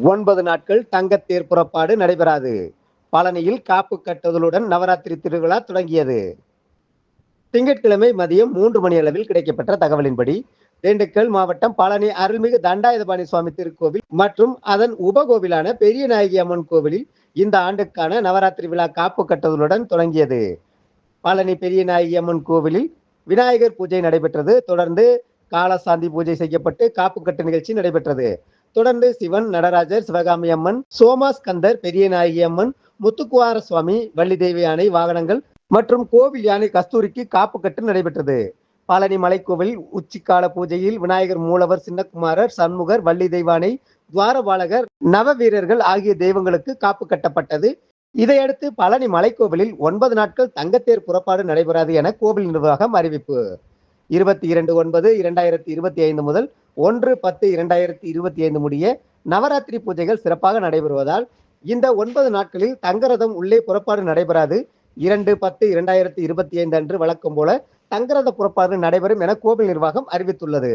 ஒன்பது நாட்கள் தங்கத்தேர் புறப்பாடு நடைபெறாது. பழனியில் காப்பு கட்டுதலுடன் நவராத்திரி திருவிழா தொடங்கியது. திங்கட்கிழமை மதியம் மூன்று மணி அளவில் கிடைக்கப்பட்ட தகவலின்படி திண்டுக்கல் மாவட்டம் பழனி அருள்மிகு தண்டாயுதபாணி சுவாமி திருக்கோவில் மற்றும் அதன் உபகோவிலான பெரிய நாயகி அம்மன் கோவிலில் இந்த ஆண்டுக்கான நவராத்திரி விழா காப்பு கட்டுதலுடன் தொடங்கியது. பழனி பெரிய நாயகி அம்மன் கோவிலில் விநாயகர் பூஜை நடைபெற்றது. தொடர்ந்து காலசாந்தி பூஜை செய்யப்பட்டு காப்பு கட்டு நிகழ்ச்சி நடைபெற்றது. தொடர்ந்து சிவன் நடராஜர் சிவகாமி அம்மன் சோமாஸ்கந்தர் பெரிய நாயகி அம்மன் முத்துக்குவார சுவாமி வள்ளி தேவி யானை வாகனங்கள் மற்றும் கோவில் யானை கஸ்தூரிக்கு காப்பு கட்டு நடைபெற்றது. பழனி மலைக்கோவில் உச்சிக்கால பூஜையில் விநாயகர் மூலவர் சின்னகுமாரர் சண்முகர் வள்ளி தெய்வானை துவாரபாலகர் நவ வீரர்கள் ஆகிய தெய்வங்களுக்கு காப்பு கட்டப்பட்டது. இதையடுத்து பழனி மலைக்கோவிலில் ஒன்பது நாட்கள் தங்கத்தேர் புறப்பாடு நடைபெறாது என கோவில் நிர்வாகம் அறிவிப்பு. இருபத்தி இரண்டு ஒன்பது இரண்டாயிரத்தி இருபத்தி ஐந்து முதல் ஒன்று பத்து இரண்டாயிரத்தி இருபத்தி ஐந்து முடிய நவராத்திரி பூஜைகள் சிறப்பாக நடைபெறுவதால் இந்த ஒன்பது நாட்களில் தங்கரதம் உள்ளே புறப்பாடு நடைபெறாது. இரண்டு பத்து இரண்டாயிரத்தி இருபத்தி ஐந்து அன்று வழக்கம் போல தங்கரத புறப்பாடு நடைபெறும் என கோவில் நிர்வாகம் அறிவித்துள்ளது.